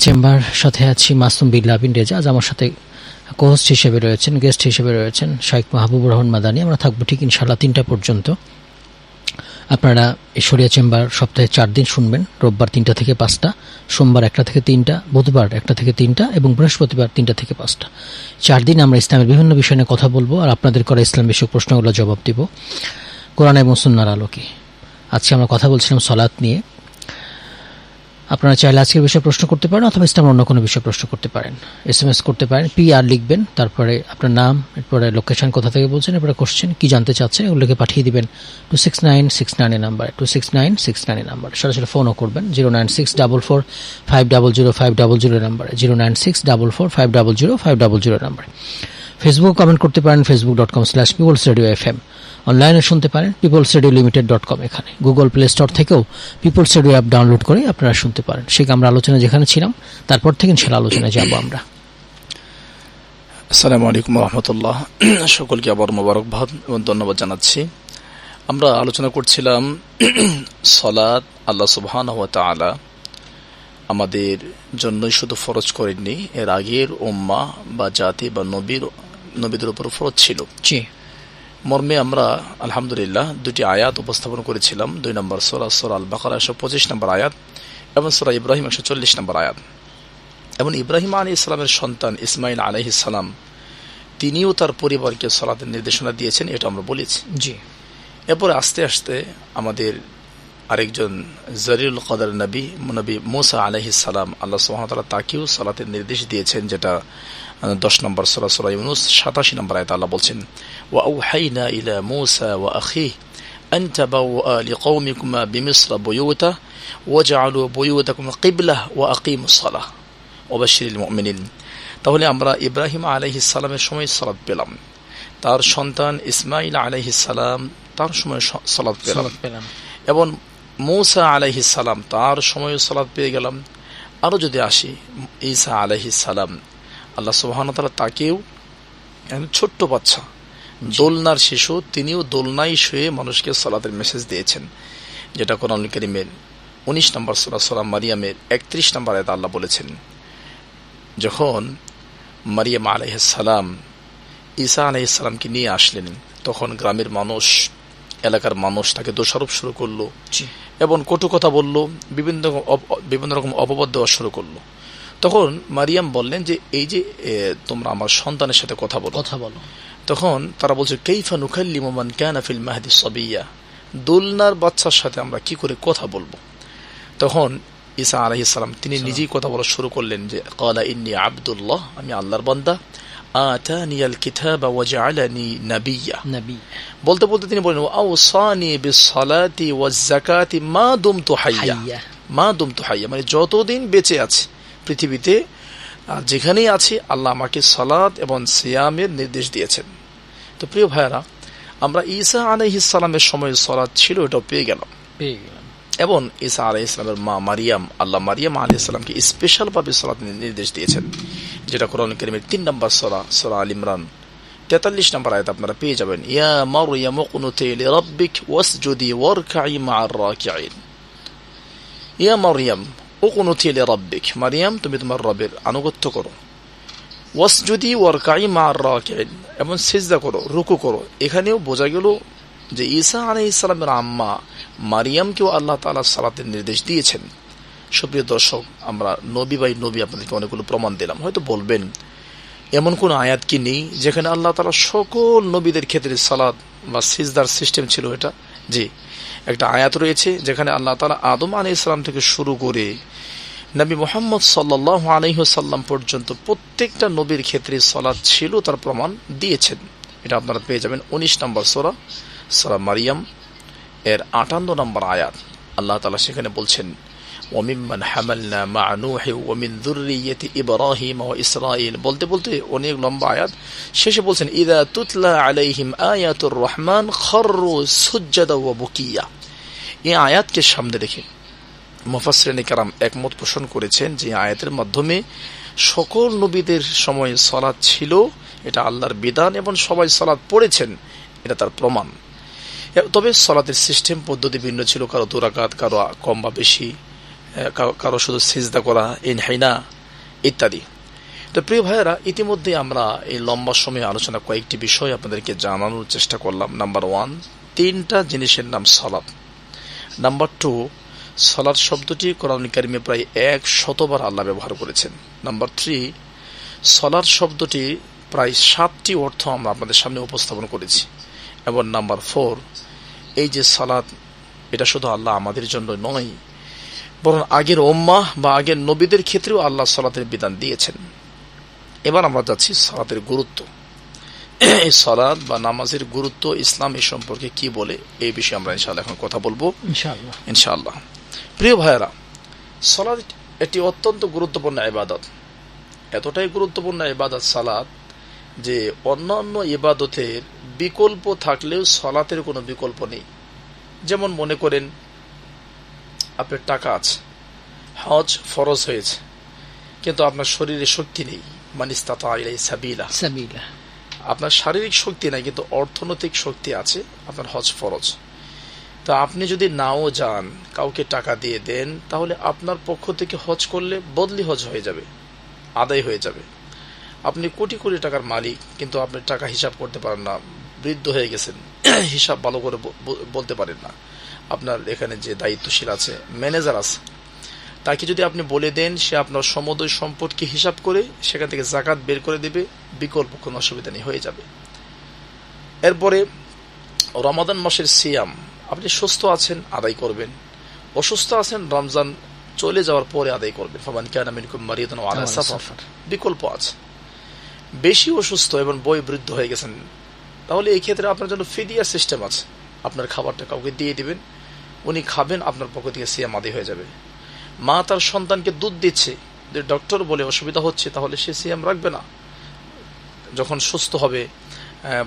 Chamber সাথে আছি মাসুম বিল্লা বিন রেজা। আজ আমার সাথে কোহস্ট হিসেবে রয়েছেন গেস্ট হিসেবে রয়েছেন শাইখ মাহবুবুর রহমান মাদানি। আমরা থাকব ঠিক ইনশাল্লাহ তিনটা পর্যন্ত। আপনারা সরিয়া চেম্বার সপ্তাহে চার দিন শুনবেন, রোববার তিনটা থেকে পাঁচটা, সোমবার একটা থেকে তিনটা, বুধবার একটা থেকে তিনটা এবং বৃহস্পতিবার তিনটা থেকে পাঁচটা। চার দিন আমরা ইসলামের বিভিন্ন বিষয় নিয়ে কথা বলব আর আপনাদের করা ইসলাম বিষয়ক প্রশ্নগুলো জবাব দিব। কোরআন এবং সুন্নার আলোকে। আজকে আমরা কথা বলছিলাম সলাৎ নিয়ে। আপনারা চাইলে আজকের বিষয়ে প্রশ্ন করতে পারেন অথবা ইসলামের অন্য কোনো বিষয়ে প্রশ্ন করতে পারেন। এস এম এস করতে পারেন পি আর লিখবেন, তারপরে আপনার নাম, এরপরে লোকেশন কোথা থেকে বলছেন, এরপরে কোশ্চেন কি জানতে চাচ্ছেন, এগুলোকে পাঠিয়ে দিবেন two six nine six nine A number two six nine six nine A number সরাসরি ফোনও করবেন zero nine six double four five double zero five double zero নাম্বারে zero nine six double four five double zero five double zero নাম্বারে Facebook comment করতে পারেন Facebook dot com slash Peoples Radio F M অনলাইনে শুনতে পারেন Peoples Radio limited dot com এখানে। Google Play Store থেকেও people's Radio app download করে আপনারা শুনতে পারেন। সে আমরা আলোচনা যেখানে ছিলাম, তারপর থেকে সেটা আলোচনায় যাব আমরা। আসসালামু আলাইকুম রহমতুল্লাহ। সকলকে আবার মোবারকবাদ এবং ধন্যবাদ জানাচ্ছি। আমরা আলোচনা করছিলাম সলাদ আল্লাহ সুবহান তাআলা আমাদের জন্যই শুধু ফরজ করেননি, এর আগের উম্মা বা জাতি বা নবীর নবীদের উপর ফরজ ছিল। জি। মর্মে আমরা আলহামদুলিল্লাহ দুটি আয়াত উপস্থাপন করেছিলাম। দুই নম্বর সোরা সোরা আল বাকার একশো পঁচিশ নম্বর আয়াত এবং সোরা ইব্রাহিম একশো চল্লিশ নম্বর আয়াত। এবং ইব্রাহিম আলী ইসলামের সন্তান ইসমাইল আলহ ইসলাম তিনিও তার পরিবারকে সলাতের নির্দেশনা দিয়েছেন এটা আমরা বলেছি। জি। এরপরে আস্তে আস্তে আমাদের আরেকজন জরিউল কদর নবী নবী মোসা আলহি সালাম আল্লাহ সুহামতাল্লাহ তাকেও সলাতের নির্দেশ দিয়েছেন যেটা দশ নম্বর সোলা সোলা ইউনুস সাতাশি নম্বর আয়তা আল্লাহ বলছেন ওয়া আউহাইনা ইলা মুসা ওয়া আখি أن تبوأ لقومكما بمصر بيوتا وجعلوا بيوتكم قبلة وأقيموا الصلاة وبشر المؤمنين তাহলে আমরা ইব্রাহিম আলাইহিস সালামের সময় সালাত পেলাম তার সন্তান ইসমাইল আলাইহিস সালাম তার সময় স- সালাত পেলাম সালাত পেলাম এবং মৌসা আলাইহিস সালাম তার সময় সালাদ পেয়ে গেলাম আরও যদি আসি ঈসা আলাইহিস সালাম আল্লাহ সুবহান তাআলা তাকেও ছোট্ট বাচ্চা। দোলনার শিশু তিনিও দোলনায় শুয়ে মানুষকে সালাতের মেসেজ দিয়েছেন যেটা কোরআন করিমের উনিশ নম্বর সোলা সোলা মারিয়ামের একত্রিশ নম্বর আয়াত আল্লাহ বলেছেন যখন মারিয়াম আলাইহিস সালাম ঈসা আলাইহিস সালামকে নিয়ে আসলেন তখন গ্রামের মানুষ এলাকার মানুষ তাকে দোষারোপ শুরু করল এবং কটু কথা বলল বিভিন্ন বিভিন্ন রকম অপবাদ দেওয়া শুরু করল। তখন মারিয়াম বললেন যে এই যে তোমরা আমার সন্তানের সাথে কথা বলো। কথা বলো। তখন তারা বলছে কেইফা নুখাল্লি মোমান ক্যানা ফিল মাহাদি সবিয়া? দোলনার বাচ্চার সাথে আমরা কি করে কথা বলব? তখন ঈসা আলহ ইসলাম তিনি নিজেই কথা বলা শুরু করলেন যে কলা ইন্নি আবদুল্লাহ আমি আল্লাহর বান্দা। আতানিয়াল কিতাবা ওয়াজআলানি নাবিয়্যা নবী। বলতে বলতে তিনি বলেন আওসানি বিসসালাতি ওয়াজ-যাকাতি মা দুমতু হাইয়া। মা দুমতু হাইয়া মানে যতদিন বেঁচে আছে পৃথিবীতে যেখানেই আছি আল্লাহ আমাকে সালাত এবং সিয়ামের নির্দেশ দিয়েছেন। তো প্রিয় ভাইয়ারা আমরা ঈসা আলাইহিস সালামের সময় সলাদ ছিল এটাও পেয়ে গেলাম। পেয়ে গেলাম। এবং ঈসা আলাই ইসলামের মা মারিয়াম আল্লাহ মারিয়াম আলী ইসলামকে স্পেশাল ভাবে সলাৎ নির্দেশ দিয়েছেন যেটা কোরআন করিমের তিন নম্বর সরা সরা আল ইমরান তেতাল্লিশ নম্বর আয়াত আপনারা পেয়ে যাবেন। ইয়া মারিয়াম কুনুতি লিরাব্বিক ওয়াসজুদি ওয়ারকাই মা'আর রাকিঈন। ইয়া মারিয়াম উকুনুতি লিরাব্বিক। মারিয়াম, তুমি তোমার রবের আনুগত্য করো। ওয়াসজুদি ওয়ারকাই মা'আর রাকিঈন। এবং সিজদা করো, রুকু করো। এখানেও বোঝা গেল যে ঈসা আলাইহিস সালামের আম্মা মারিয়ামকেও আল্লাহ তাআলা সালাতের নির্দেশ দিয়েছেন। সুপ্রিয় দর্শক, আমরা নবী বাই নবী আপনাদেরকে অনেকগুলো প্রমাণ দিলাম। হয়তো বলবেন, এমন কোন আয়াত কি নেই যেখানে আল্লাহ তালা সকল নবীদের ক্ষেত্রে সালাদ বা সিজদার সিস্টেম ছিল এটা? জি। একটা আয়াত রয়েছে যেখানে আল্লাহ তালা আদম আলাইহিস ইসলাম থেকে শুরু করে নবী মোহাম্মদ সাল্লাহ আলহিহসাল্লাম পর্যন্ত প্রত্যেকটা নবীর ক্ষেত্রে সলাদ ছিল, তার প্রমাণ দিয়েছেন। এটা আপনারা পেয়ে যাবেন উনিশ নম্বর সোরা সোরা মারিয়াম, এর আটান্ন নম্বর আয়াত। আল্লাহ তালা সেখানে বলছেন ওমিম্মান বলতে বলতে অনেক লম্বা আয়াত। শেষে বলছেন আলাইহিম আয়াতুর রহমান ওয়া বুকিয়া। এই আয়াতকে সামনে রেখে মুফাসরিন কারাম একমত পোষণ করেছেন যে আয়াতের মাধ্যমে সকল নবীদের সময় সলাৎ ছিল, এটা আল্লাহর বিধান এবং সবাই সলাৎ পড়েছেন, এটা তার প্রমাণ। তবে সলাতের সিস্টেম পদ্ধতি ভিন্ন ছিল, কারও দুরাকাত, কারও কম বা বেশি কারো- কারও শুধু সিজদা করা, ইনহাইনা ইত্যাদি। তো প্রিয় ভাইয়েরা, ইতিমধ্যে আমরা এই লম্বা সময়ে আলোচনা কয়েকটি বিষয় আপনাদেরকে জানানোর চেষ্টা করলাম। নাম্বার ওয়ান, তিনটা জিনিসের নাম সলাপ নাম্বার টু সলাদ শব্দটি কোরআন কারিমে প্রায় এক শতবার আল্লাহ ব্যবহার করেছেন। নাম্বার থ্রি সলাদ শব্দটি প্রায় সাতটি অর্থ আমরা আপনাদের সামনে উপস্থাপন করেছি। এবং নাম্বার ফোর এই যে সালাদ এটা শুধু আল্লাহ আমাদের জন্য নয়, বরং আগের ওম্মাহ বা আগের নবীদের ক্ষেত্রেও আল্লাহ সালাতের বিধান দিয়েছেন। এবার আমরা যাচ্ছি সালাতের গুরুত্ব। এই সালাদ বা নামাজের গুরুত্ব ইসলাম এ সম্পর্কে কি বলে এই বিষয়ে আমরা ইনশাআল্লাহ এখন কথা বলব। ইনশাআল্লাহ। প্রিয় ভাইয়েরা সালাদ এটি অত্যন্ত গুরুত্বপূর্ণ ইবাদত। এতটাই গুরুত্বপূর্ণ ইবাদত সালাদ যে অন্যান্য ইবাদতের বিকল্প থাকলেও সলাতের কোনো বিকল্প নেই। যেমন মনে করেন আপনার টাকা আছে হজ ফরজ হয়েছে কিন্তু আপনার শরীরে শক্তি নেই। মানিস্তাতা সাবিলা। সাবিলা। আপনার শারীরিক শক্তি নাই, কিন্তু অর্থনৈতিক শক্তি আছে, আপনার হজ ফরজ। তা আপনি যদি নাও যান, কাউকে টাকা দিয়ে দেন, তাহলে আপনার পক্ষ থেকে হজ করলে বদলি হজ হয়ে যাবে, আদায় হয়ে যাবে। আপনি কোটি কোটি টাকার মালিক, কিন্তু আপনি টাকা হিসাব করতে পারেন না, বৃদ্ধ হয়ে গেছেন, হিসাব ভালো করে বলতে পারেন না। আপনার এখানে যে দায়িত্বশীল আছে ম্যানেজার আছে তাকে যদি আপনি বলে দেন সে আপনার সমুদয় সম্পদকে হিসাব করে সেখান থেকে জাকাত বের করে দেবে বিকল্প কোনো অসুবিধা নেই হয়ে যাবে। এরপরে রমাদান মাসের সিয়াম আপনি সুস্থ আছেন আদায় করবেন। অসুস্থ আছেন রমজান চলে যাওয়ার পরে আদায় করবেন। ফামান আলা সাফার সাফার। বিকল্প আছে। বেশি অসুস্থ এবং বই বৃদ্ধ হয়ে গেছেন তাহলে এই ক্ষেত্রে আপনার জন্য ফিডিয়া সিস্টেম আছে। আপনার খাবারটা কাউকে দিয়ে দিবেন উনি খাবেন আপনার পক্ষ থেকে সিয়াম আদায় হয়ে যাবে। মা তার সন্তানকে দুধ দিচ্ছে যে ডক্টর বলে অসুবিধা হচ্ছে তাহলে সে সিএম রাখবে না। যখন সুস্থ হবে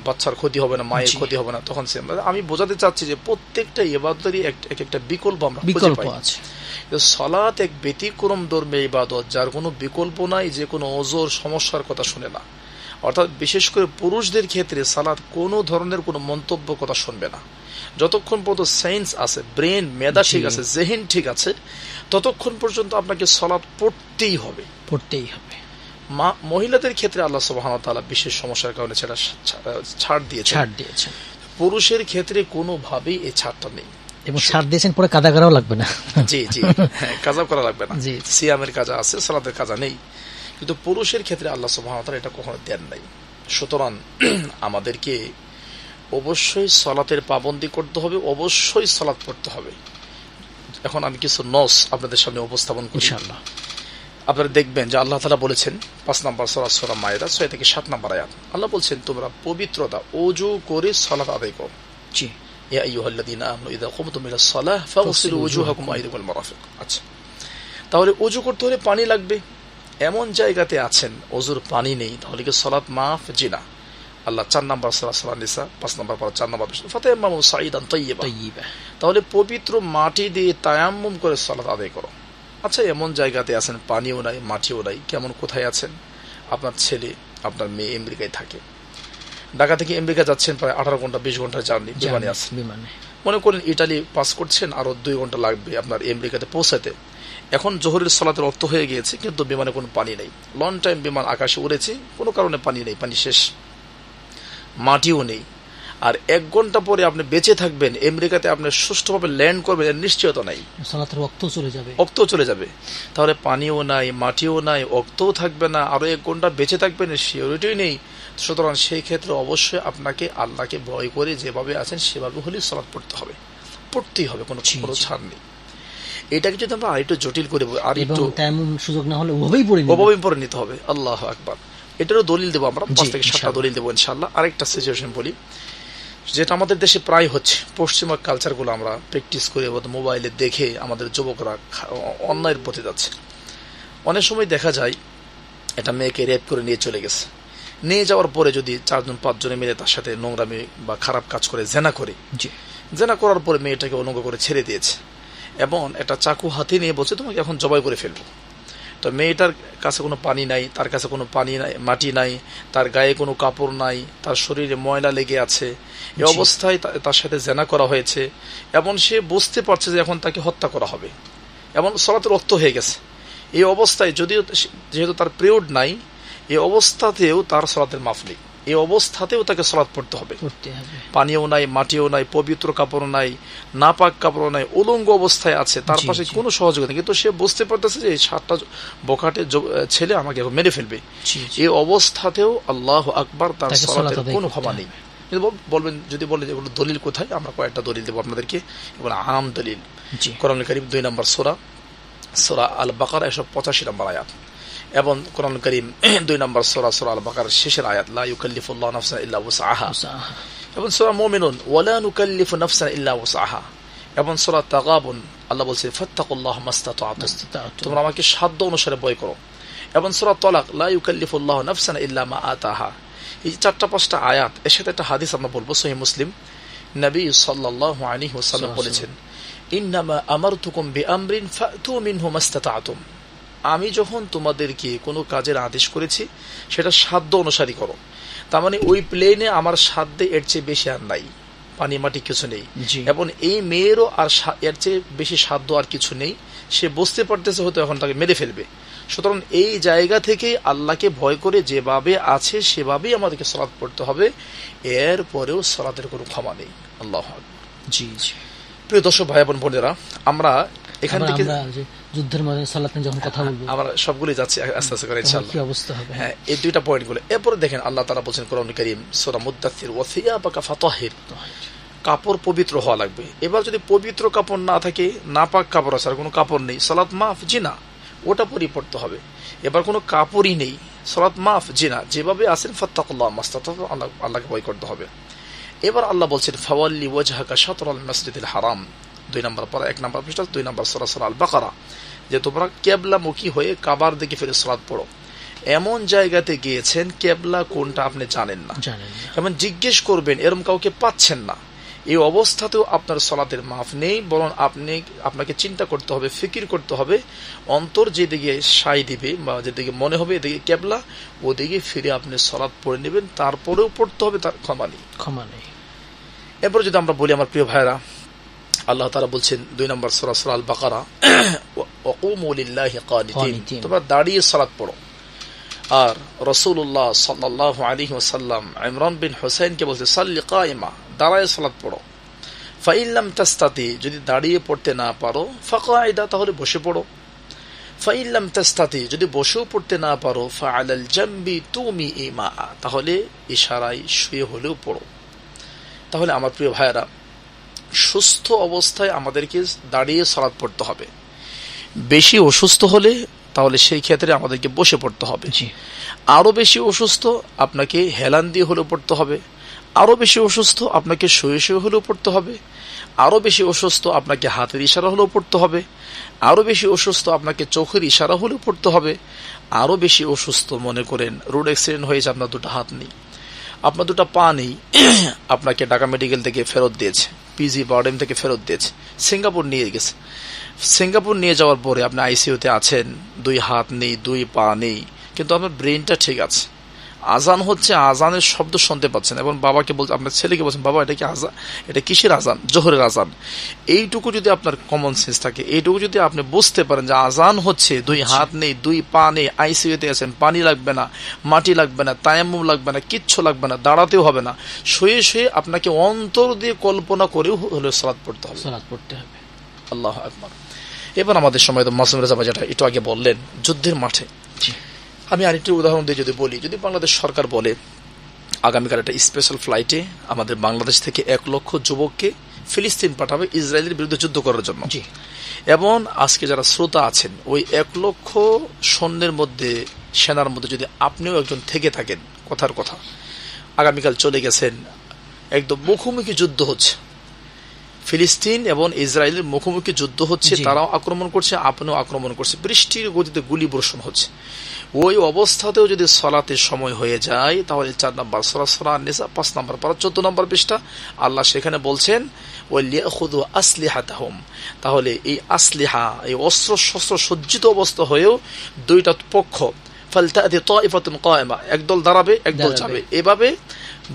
বাচ্চার ক্ষতি হবে না মায়ের ক্ষতি হবে না তখন সিয়াম আমি বোঝাতে চাচ্ছি যে প্রত্যেকটা এবাদতেরই এক এক একটা বিকল্প আমরা খুঁজে বিকল্প পাই। সলাৎ এক ব্যতিক্রম ধর্মে ইবাদত যার কোনো বিকল্প নাই যে কোনো অজোর সমস্যার কথা শুনে না। অর্থাৎ বিশেষ করে পুরুষদের ক্ষেত্রে সালাদ কোনো ধরনের কোনো মন্তব্য কথা শুনবে না। যতক্ষণ পর্যন্ত সায়েন্স আছে ব্রেন মেধা ঠিক আছে জেহেন ঠিক আছে ততক্ষণ পর্যন্ত আপনাকে সলাৎ পড়তেই হবে। পড়তেই হবে। মা মহিলাদের ক্ষেত্রে আল্লাহ সুবহানাহু ওয়া তাআলা বিশেষ সমস্যার কারণে সেটা ছাড় দিয়েছে ছাড় দিয়েছে পুরুষের ক্ষেত্রে কোনোভাবেই এই ছাড়টা নেই। এবং ছাড় দিয়েছেন পরে কাদা করাও লাগবে না। জি জি হ্যাঁ, কাজা করা লাগবে না। জি। সিয়ামের কাজা আছে সালাতের কাজা নেই। কিন্তু পুরুষের ক্ষেত্রে আল্লাহ সুবহানাহু তাআলা এটা কখনো দেন নাই। সুতরাং আমাদেরকে অবশ্যই সলাতের পাবন্দি করতে হবে অবশ্যই সলাৎ পড়তে হবে। এখন আমি কিছু নস আপনাদের সামনে উপস্থাপন করি। ইনশাআল্লাহ। আপনারা দেখবেন যে আল্লাহ তালা বলেছেন পাঁচ নম্বর সরা সোরা মায়েরা ছয় থেকে সাত নম্বর আয়াত। আল্লাহ বলছেন তোমরা পবিত্রতা অজু করে সলাত আদায় করো। জি। ইয়া আইয়ুহাল্লাযীনা আমানু ইযা কুমতুম ইলা সলাহ ফাগসিলু ওজুহাকুম আইদুকুল মারাফিক। আচ্ছা। তাহলে অজু করতে হলে পানি লাগবে। এমন জায়গাতে আছেন অজুর পানি নেই তাহলে কি সলাৎ মাফ? জিনা আল্লাহ চার নম্বর নিসা পাঁচ নম্বর পর চার নম্বর মামু সাইদান তৈবা তাহলে পবিত্র মাটি দিয়ে তায়াম্মুম করে সালাত আদায় করো। আচ্ছা এমন জায়গাতে আছেন পানিও নাই মাটিও নাই কেমন কোথায় আছেন? আপনার ছেলে আপনার মেয়ে আমেরিকায় থাকে। ঢাকা থেকে আমেরিকা যাচ্ছেন প্রায় আঠারো ঘণ্টা বিশ ঘণ্টা জার্নি বিমানে আছে বিমানে। মনে করেন ইটালি পাস করছেন আরও দুই ঘণ্টা লাগবে আপনার আমেরিকাতে পৌঁছাতে। এখন জোহরের সলাতের অর্থ হয়ে গিয়েছে কিন্তু বিমানে কোনো পানি নেই। লং টাইম বিমান আকাশে উড়েছে কোনো কারণে পানি নেই পানি শেষ। মাটিও নেই। আর এক ঘণ্টা পরে আপনি বেঁচে থাকবেন আমেরিকাতে আপনি সুষ্ঠুভাবে ল্যান্ড করবেন এর নিশ্চয়তা নাই। সালাতের রক্ত চলে যাবে। অক্তও চলে যাবে। তাহলে পানিও নাই মাটিও নাই অক্তও থাকবে না আরও এক ঘণ্টা বেঁচে থাকবেন সিওরিটিও নেই। সুতরাং সেই ক্ষেত্রে অবশ্যই আপনাকে আল্লাহকে ভয় করে যেভাবে আছেন সেভাবে হলেই সলাৎ পড়তে হবে। পড়তেই হবে কোনো কোনো ছাড় নেই। এটাকে যদি আমরা আরেকটু জটিল করে আর একটু সুযোগ না হলে ওভাবেই পড়ে। অভাবে পরে নিতে হবে। আল্লাহ আকবার। এটারও দলিল দেবো আমরা পাঁচ থেকে সাতটা দলিল দেবো ইনশাল্লাহ আরেকটা সিচুয়েশন বলি যেটা আমাদের দেশে প্রায় হচ্ছে। পশ্চিমা কালচারগুলো আমরা প্র্যাকটিস করে মোবাইলে দেখে আমাদের যুবকরা অন্যায়ের পথে যাচ্ছে। অনেক সময় দেখা যায় এটা মেয়েকে রেপ করে নিয়ে চলে গেছে। নিয়ে যাওয়ার পরে যদি চারজন পাঁচজনে মিলে তার সাথে নোংরামি বা খারাপ কাজ করে জেনা করে জি। জেনা করার পরে মেয়েটাকে অলঙ্গ করে ছেড়ে দিয়েছে। এবং একটা চাকু হাতে নিয়ে বলছে তোমাকে এখন জবাই করে ফেলব। তো মেয়েটার কাছে কোনো পানি নাই তার কাছে কোনো পানি নাই মাটি নাই তার গায়ে কোনো কাপড় নাই তার শরীরে ময়লা লেগে আছে। এ অবস্থায় তার সাথে জেনা করা হয়েছে। এবং সে বুঝতে পারছে যে এখন তাকে হত্যা করা হবে। এমন সলাতের রক্ত হয়ে গেছে। এই অবস্থায় যদিও যেহেতু তার পিরিয়ড নাই এই অবস্থাতেও তার সলাতের মাফ নেই। এই অবস্থাতেও তাকে সলাৎ পড়তে হবে। পানিও নাই মাটিও নাই পবিত্র কাপড় নাই নাপাক কাপড় নাই উলঙ্গ অবস্থায় আছে তার পাশে কোনো সহযোগিতা নেই। কিন্তু সে বুঝতে পারতেছে যে এই সাতটা বখাটে জ- ছেলে আমাকে এখন মেরে ফেলবে। এই অবস্থাতেও আল্লাহ আকবার তার তাকে সলাতের কোনো ক্ষমা নেই। কিন্তু বলবেন যদি বলে যে দলিল কোথায় আমরা কয়েকটা দলিল দেবো আপনাদেরকে। এগুলো আম দলিল। কোরআন করিম দুই নম্বর সোরা সোরা আল বাকার একশো পঁচাশি নম্বর আয়াত। এবং কোরআন করিম দুই নম্বর সোরা সোরা আল বাকার শেষের আয়াত লা ইউকাল্লিফুল্লাহ নাফসান ইল্লা উসাহা। এবং সোরা মুমিনুন ওয়ালা নুকাল্লিফু নাফসান ইল্লা উসআহা এবং সোরা তাগাবুন আল্লাহ বলছে ফাত্তাকুল্লাহ মাস্তাতাতুম। তোমরা আমাকে সাধ্য অনুসারে বয় করো। এবং সোরা তলাক লা ইউকাল্লিফুল্লাহ নাফসান ইল্লা মা আতাহা। এই চারটা পাঁচটা আয়াত এর সাথে একটা হাদিস আমরা বলব সহি মুসলিম নবী সাল্লাল্লাহু আলাইহি ওয়াসাল্লাম বলেছেন ইন্নামা আমারতুকুম বিআমরিন ফাতু মিনহু মাস্তাতাতুম আমি যখন তোমাদেরকে কোনো কাজের আদেশ করেছি সেটা সাধ্য অনুসারী করো। তার মানে ওই প্লেনে আমার সাধ্যে এর চেয়ে বেশি আর নাই। পানি মাটি কিছু নেই। এবং এই মেয়েরও আর সা- এর চেয়ে বেশি সাধ্য আর কিছু নেই। সে বুঝতে পারতেছে হয়তো এখন তাকে মেরে ফেলবে। সুতরাং এই জায়গা থেকে আল্লাহকে ভয় করে যেভাবে আছে সেভাবেই আমাদেরকে সলাৎ পড়তে হবে। এর পরেও সলাতের কোনো ক্ষমা নেই। আল্লাহ জি জি। প্রিয় দর্শক ভাই বোন বোনেরা আমরা এখান থেকে যুদ্ধের মধ্যে যখন কথা বলব আমরা সবগুলি যাচ্ছি আস্তে আস্তে করে ইনশাআল্লাহ। কি অবস্থা হবে? হ্যাঁ এই দুইটা পয়েন্টগুলো। এরপরে দেখেন আল্লাহ তারা বলছেন কোরআন করিম সোরা ওয়াসিয়া ফাতাহির। কাপড় পবিত্র হওয়া লাগবে। এবার যদি পবিত্র কাপড় না থাকে নাপাক কাপড় আছে আর কোনো কাপড় নেই সালাত মাফ জি না ওটা পরি পড়তে হবে। এবার কোনো কাপড়ই নেই সালাত মাফ জিনা যেভাবে আসেন ফত্তাকুল্লাহ মাস্তাত আল্লাহ আল্লাহকে বই করতে হবে। এবার আল্লাহ বলছেন ফাওয়াল্লি ওয়াজহাকা শাতরাল মাসজিদুল হারাম। দুই নম্বর পর এক নম্বর পৃষ্ঠা দুই নম্বর সূরা সূরা আল বাকারা যে তোমরা কেবলামুখী হয়ে কাবার দিকে ফিরে সালাত পড়ো। এমন জায়গাতে গিয়েছেন কেবলা কোনটা আপনি জানেন না। জানেন না। এবং জিজ্ঞেস করবেন এরম কাউকে পাচ্ছেন না। এই অবস্থাতেও আপনার সলাতের মাফ নেই বরং আপনি আপনাকে চিন্তা করতে হবে ফিকির করতে হবে। অন্তর যেদিকে সাই দিবে বা যেদিকে মনে হবে এদিকে কেবলা ওদিকে ফিরে আপনি সলাৎ পড়ে নেবেন তারপরেও পড়তে হবে তার ক্ষমা নেই। ক্ষমা নেই। এরপর যদি আমরা বলি আমার প্রিয় ভাইরা আল্লাহ তারা বলছেন দুই নম্বর সূরা সূরা আল বাকারা। তোমরা দাঁড়িয়ে সালাত পড়ো। আর রসুল্লাহ সাল্লাল্লাহু আলাইহি ওয়াসাল্লাম ইমরান বিন হুসাইনকে বলছে সাল্লি কায়মা দাঁড়ায় সালাত পড়ো। ফাইল্লাম তাস্তাতি যদি দাঁড়িয়ে পড়তে না পারো ফাকাইদা তাহলে বসে পড়ো। ফাইল্লাম তাস্তাতি যদি বসেও পড়তে না পারো ফাআলাল জাম্বি তুমি ইমা তাহলে ইশারায় শুয়ে হলেও পড়ো। তাহলে আমার প্রিয় ভাইয়েরা সুস্থ অবস্থায় আমাদেরকে দাঁড়িয়ে সালাত পড়তে হবে। বেশি অসুস্থ হলে তাহলে সেই ক্ষেত্রে আমাদেরকে বসে পড়তে হবে। জি। আরও বেশি অসুস্থ আপনাকে হেলান দিয়ে হলেও পড়তে হবে। আরও বেশি অসুস্থ আপনাকে শুয়ে শুয়ে হলেও পড়তে হবে। আরও বেশি অসুস্থ আপনাকে হাতের ইশারা হলেও পড়তে হবে। আরও বেশি অসুস্থ আপনাকে চোখের ইশারা হলেও পড়তে হবে। আরও বেশি অসুস্থ মনে করেন রোড অ্যাক্সিডেন্ট হয়েছে আপনার দুটো হাত নেই। আপনার দুটো পা নেই আপনাকে ঢাকা মেডিকেল থেকে ফেরত দিয়েছে। পিজি বার্ডেম থেকে ফেরত দিয়েছে। সিঙ্গাপুর নিয়ে গেছে। সিঙ্গাপুর নিয়ে যাওয়ার পরে আপনি আইসিইউতে আছেন, দুই হাত নেই, দুই পা নেই, কিন্তু আপনার ব্রেনটা ঠিক আছে। আজান হচ্ছে আজানের শব্দ শুনতে পাচ্ছেন এবং বাবাকে বলছে আপনার ছেলেকে বলছেন বাবা এটা কি আজান? এটা কিসের আজান? জোহরের আজান। এইটুকু যদি আপনার কমন সেন্স থাকে এইটুকু যদি আপনি বুঝতে পারেন যে আজান হচ্ছে দুই হাত নেই দুই পা নেই আইসিইউতে আছেন পানি লাগবে না মাটি লাগবে না তায়াম্মুম লাগবে না কিচ্ছু লাগবে না দাঁড়াতেও হবে না শুয়ে শুয়ে আপনাকে অন্তর দিয়ে কল্পনা করেও হলে সালাদ পড়তে হবে। সালাদ পড়তে হবে। আল্লাহ আকবার। এবার আমাদের সময় তো মাসুম রেজা যেটা একটু আগে বললেন যুদ্ধের মাঠে। জি। আমি আরেকটি উদাহরণ দিয়ে যদি বলি যদি বাংলাদেশ সরকার বলে আগামীকাল একটা স্পেশাল ফ্লাইটে আমাদের বাংলাদেশ থেকে এক লক্ষ যুবককে ফিলিস্তিন পাঠাবে ইসরায়েলের বিরুদ্ধে যুদ্ধ করার জন্য। জি। এবং আজকে যারা শ্রোতা আছেন ওই এক লক্ষ সৈন্যের মধ্যে সেনার মধ্যে যদি আপনিও একজন থেকে থাকেন কথার কথা আগামীকাল চলে গেছেন একদম মুখোমুখি যুদ্ধ হচ্ছে। ফিলিস্তিন এবং ইসরায়েলের মুখোমুখি যুদ্ধ হচ্ছে তারাও আক্রমণ করছে আপনিও আক্রমণ করছে বৃষ্টির গতিতে গুলি বর্ষণ হচ্ছে। ওই অবস্থাতেও যদি সলাতের সময় হয়ে যায় তাহলে চার নম্বর সরা সরা নেশা পাঁচ নম্বর পারা চোদ্দ নম্বর পৃষ্ঠা। আল্লাহ সেখানে বলছেন ওই লিয়াখুদু আসলিহাতাহুম। তাহলে এই আসলিহা এই অস্ত্র শস্ত্র সজ্জিত অবস্থা হয়েও দুইটা পক্ষ ফালতাদি তাইফাতুন কায়েমা একদল দাঁড়াবে একদল যাবে। এভাবে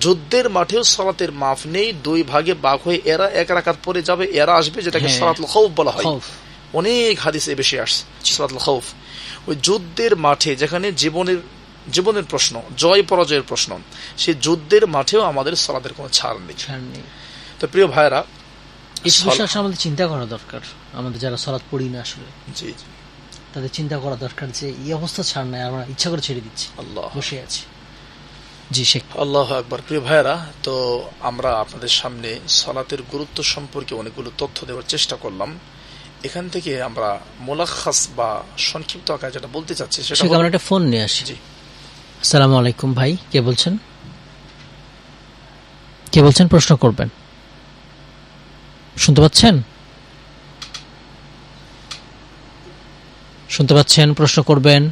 যুদ্ধের মাঠেও সলাতের মাফ নেই দুই ভাগে বাঘ হয়ে এরা এক রাকাত পরে যাবে এরা আসবে যেটাকে হ্যাঁ। সলাতুল খৌফ বলা হয়। অনেক হাদিস এ বেশি আসছে সলাতুল খৌফ। ওই যুদ্ধের মাঠে যেখানে জীবনের জীবনের প্রশ্ন জয় পরাজয়ের প্রশ্ন সেই যুদ্ধের মাঠেও আমাদের সলাতের কোনো ছাড় নেই। তো প্রিয় ভাইরা আমাদের চিন্তা করা দরকার। আমাদের যারা সলাৎ পড়ি না আসলে। জি জি। তাদের চিন্তা করা দরকার যে এই অবস্থা ছাড় নাই আমরা ইচ্ছা করে ছেড়ে দিচ্ছি। আল্লাহ। বসে আছি। জি শেখ। আল্লাহ আকবর। প্রিয় ভাইরা তো আমরা আপনাদের সামনে সলাতের গুরুত্ব সম্পর্কে অনেকগুলো তথ্য দেওয়ার চেষ্টা করলাম। এখান থেকে আমরা মোলাখাস বা সংক্ষিপ্ত আকারে যেটা বলতে চাচ্ছি সেটা আমরা একটা ফোন নিয়ে আসি। জি। আসসালামু আলাইকুম ভাই কে বলছেন? কে বলছেন? প্রশ্ন করবেন। শুনতে পাচ্ছেন? শুনতে পাচ্ছেন? প্রশ্ন করবেন।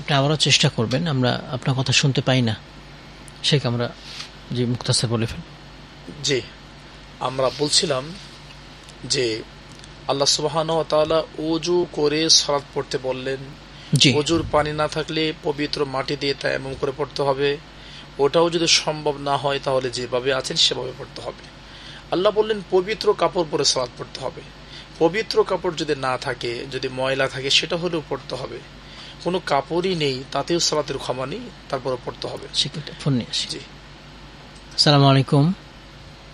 আপনি আবারও চেষ্টা করবেন আমরা আপনার কথা শুনতে পাই না। শেখ আমরা জি মুক্তাসর বলে ফেল। জি আমরা বলছিলাম যে আল্লাহ সুবাহান তাআলা অজু করে সলাৎ পড়তে বললেন। অজুর পানি না থাকলে পবিত্র মাটি দিয়ে তায়াম্মুম করে পড়তে হবে। ওটাও যদি সম্ভব না হয় তাহলে যেভাবে আছেন সেভাবে পড়তে হবে। আল্লাহ বললেন পবিত্র কাপড় পরে সালাদ পড়তে হবে। পবিত্র কাপড় যদি না থাকে যদি ময়লা থাকে সেটা হলেও পড়তে হবে। কোনো কাপড়ই নেই তাতেও সালাতের ক্ষমা নেই তারপরে পড়তে হবে। ফোন নিয়ে আসি। জি। আসসালামু আলাইকুম।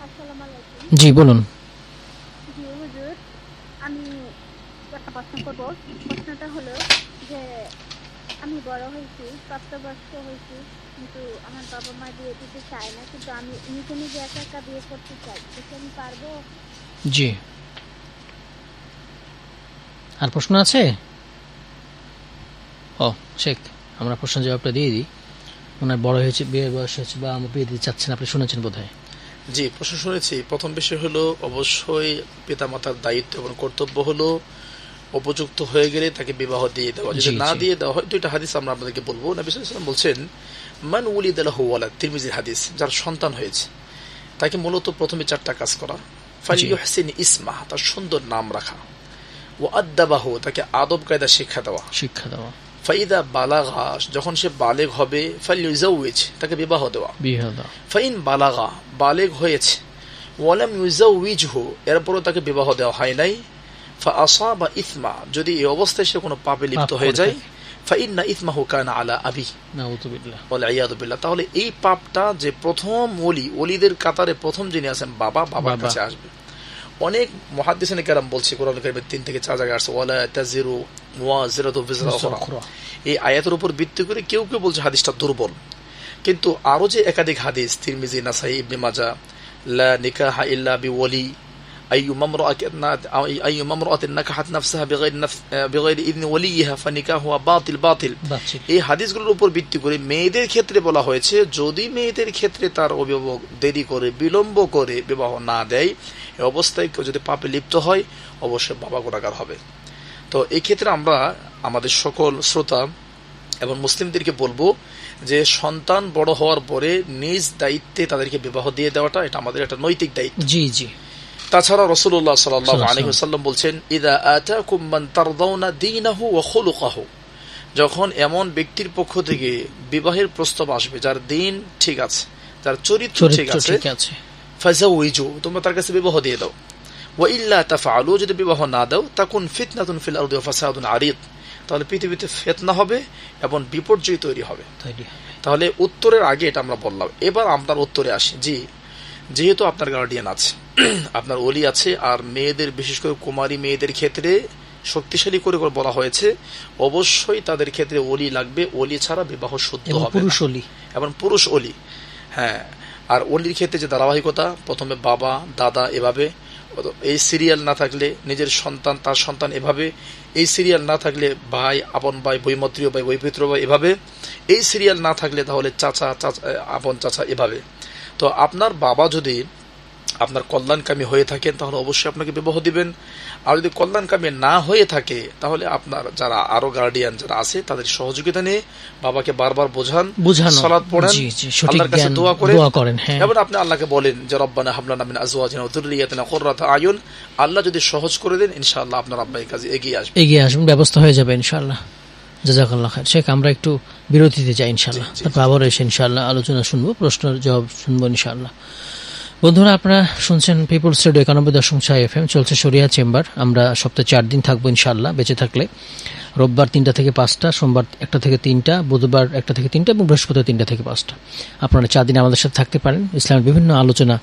আসসালামু আলাইকুম। জি বলুন। জি আমি একটা প্রশ্ন করব। প্রশ্নটা হলো যে আমি বড় হয়েছি প্রাপ্তবয়স্ক হয়েছি কিন্তু আমার বাবা মা বিয়ে দিতে চায় না কিন্তু আমি নিজে নিজে একা একা বিয়ে করতে চাই কিন্তু আমি পারব? জি। আর প্রশ্ন আছে? ও শেখ আমরা প্রশ্ন জবাবটা দিয়ে দিই। ওনার বড় হয়েছে বিয়ের বয়স হয়েছে বা আমার বিয়ে দিতে চাচ্ছেন আপনি শুনেছেন বোধ হয় জি প্রশ্ন শুনেছি। প্রথম বিষয় হলো অবশ্যই পিতামাতার দায়িত্ব এবং কর্তব্য হলো উপযুক্ত হয়ে গেলে তাকে বিবাহ দিয়ে দেওয়া। যদি না দিয়ে দেওয়া হয় দুইটা হাদিস আমরা আপনাদেরকে বলব। নবী আলাইহি বলছেন মান উলিদ আলাহু ওয়ালাদ তিরমিজির হাদিস যার সন্তান হয়েছে তাকে মূলত প্রথমে চারটা কাজ করা। ফালিউহসিন ইসমা তার সুন্দর নাম রাখা। ও আদ্দাবাহু তাকে আদব কায়দা শিক্ষা দেওয়া। শিক্ষা দেওয়া। ফাইদা বালাগা যখন সে বালেগ হবে তাকে বিবাহ দেওয়া। ফাইন বালাগা বালেগ হয়েছে। ওয়ালাম ইউজাউইজহু এরপরও তাকে বিবাহ দেওয়া হয় নাই। ফা আসা বা ইসমা যদি এই অবস্থায় সে কোনো পাপে লিপ্ত হয়ে যায় থাকে। ফাইন না ইসমা কানা আলা আবি। তাহলে এই পাপটা যে প্রথম ওলি ওলিদের কাতারে প্রথম যিনি আছেন বাবা বাবার বাবা। কাছে আসবে। অনেক মহাদিসনে কেরাম বলছে কোরআন কারিমের তিন থেকে চার জায়গায় আসছে ওয়ালা তাজিরু ওয়াজিরাতু বিজরা। এই আয়াতের উপর ভিত্তি করে কেউ কেউ বলছে হাদিসটা দুর্বল কিন্তু আরও যে একাধিক হাদিস তিরমিজি নাসাই ইবনে মাজা লা নিকাহা ইল্লা বি বিওয়ালি أيما امرأة أيما امرأة نكحت نفسها بغير نف... بغير إذن وليها فنكاحها باطل باطل বাচ্চা এই হাদিসগুলোর উপর ভিত্তি করে মেয়েদের ক্ষেত্রে বলা হয়েছে যদি মেয়েদের ক্ষেত্রে তার অভিভাবক দেরি করে বিলম্ব করে বিবাহ না দেয় এই অবস্থায় কেউ যদি পাপে লিপ্ত হয় অবশ্যই বাবা গোড়াকার হবে তো এই ক্ষেত্রে আমরা আমাদের সকল শ্রোতা এবং মুসলিমদেরকে বলবো যে সন্তান বড় হওয়ার পরে নিজ দায়িত্বে তাদেরকে বিবাহ দিয়ে দেওয়াটা এটা আমাদের একটা নৈতিক দায়িত্ব জি জি তাছাড়া রসুল্লাহ সাল্লাহ সাল্লাল্লাহু আলী সাল্লাম বলছেন ইদা দীনাহু খুলুকাহু। যখন এমন ব্যক্তির পক্ষ থেকে বিবাহের প্রস্তাব আসবে যার দিন ঠিক আছে যার চরিত্র ঠিক আছে তোমরা তার কাছে বিবাহ দিয়ে দাও। ওয়া ইল্লা তাফআলু যদি বিবাহ না দাও ফিতনাতুন ফিল ফাসাদুন আরিদ তাহলে পৃথিবীতে ফিতনা হবে এবং বিপর্যয় তৈরি হবে। তাহলে উত্তরের আগে এটা আমরা বললাম। এবার আপনার উত্তরে আসি। জি যেহেতু আপনার গার্ডিয়ান আছে আপনার অলি আছে আর মেয়েদের বিশেষ করে কুমারী মেয়েদের ক্ষেত্রে শক্তিশালী করে বলা হয়েছে অবশ্যই তাদের ক্ষেত্রে ওলি লাগবে ওলি ছাড়া বিবাহ শুদ্ধ হবে পুরুষ। অলি এবং পুরুষ অলি হ্যাঁ। আর ওলির ক্ষেত্রে যে ধারাবাহিকতা প্রথমে বাবা দাদা এভাবে এই সিরিয়াল না থাকলে নিজের সন্তান তার সন্তান এভাবে এই সিরিয়াল না থাকলে ভাই আপন ভাই বৈমত্রীয় ভাই বৈপিত্র ভাই এভাবে এই সিরিয়াল না থাকলে তাহলে চাচা চাচা আপন চাচা এভাবে। তো আপনার বাবা যদি আপনার কল্যাণকামী হয়ে থাকেন তাহলে অবশ্যই আপনাকে বিবাহ দিবেন। আর যদি কল্যাণকামী না হয়ে থাকে তাহলে আপনার যারা আরও গার্ডিয়ান যারা আছে তাদের সহযোগিতা নিয়ে বাবাকে বারবার বোঝান বুঝানো। সালাত পড়েন আল্লাহর কাছে দোয়া করে দোয়া করেন হ্যাঁ। এবার আপনি আল্লাহকে বলেন যে রব্বানা হামলানা মিন আজওয়াজিনা ওয়া যুররিয়াতিনা কুররাতা আয়ুন। আল্লাহ যদি সহজ করে দেন ইনশাআল্লাহ আপনার আব্বা এই কাজে এগিয়ে আসবে। এগিয়ে আসবেন ব্যবস্থা হয়ে যাবে ইনশাআল্লাহ। জাজাকাল্লাহ খায় শেখ আমরা একটু বিরতিতে যাই ইনশাল্লাহ তারপর আবার এসে ইনশাল্লাহ আলোচনা শুনব প্রশ্নের জবাব শুনব ইনশাল্লাহ বন্ধুরা আপনারা শুনছেন পিপলস রেডিও একানব্বই দশম ছয় এফ এম চলছে সরিয়া চেম্বার। আমরা সপ্তাহে চার দিন থাকব ইনশাল্লাহ বেঁচে থাকলে। রোববার তিনটা থেকে পাঁচটা সোমবার একটা থেকে তিনটা বুধবার একটা থেকে তিনটা এবং বৃহস্পতিবার তিনটা থেকে পাঁচটা। আপনারা চার দিন আমাদের সাথে থাকতে পারেন ইসলামের বিভিন্ন আলোচনা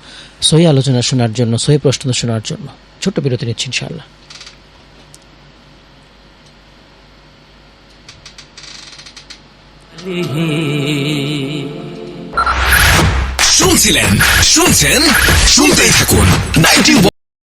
সহি আলোচনা শোনার জন্য সহি প্রশ্ন শোনার জন্য। ছোট্ট বিরতি নিচ্ছি ইনশাল্লাহ শুনছিলেন শুনছেন শুনতেই থাকুন। নাইনটি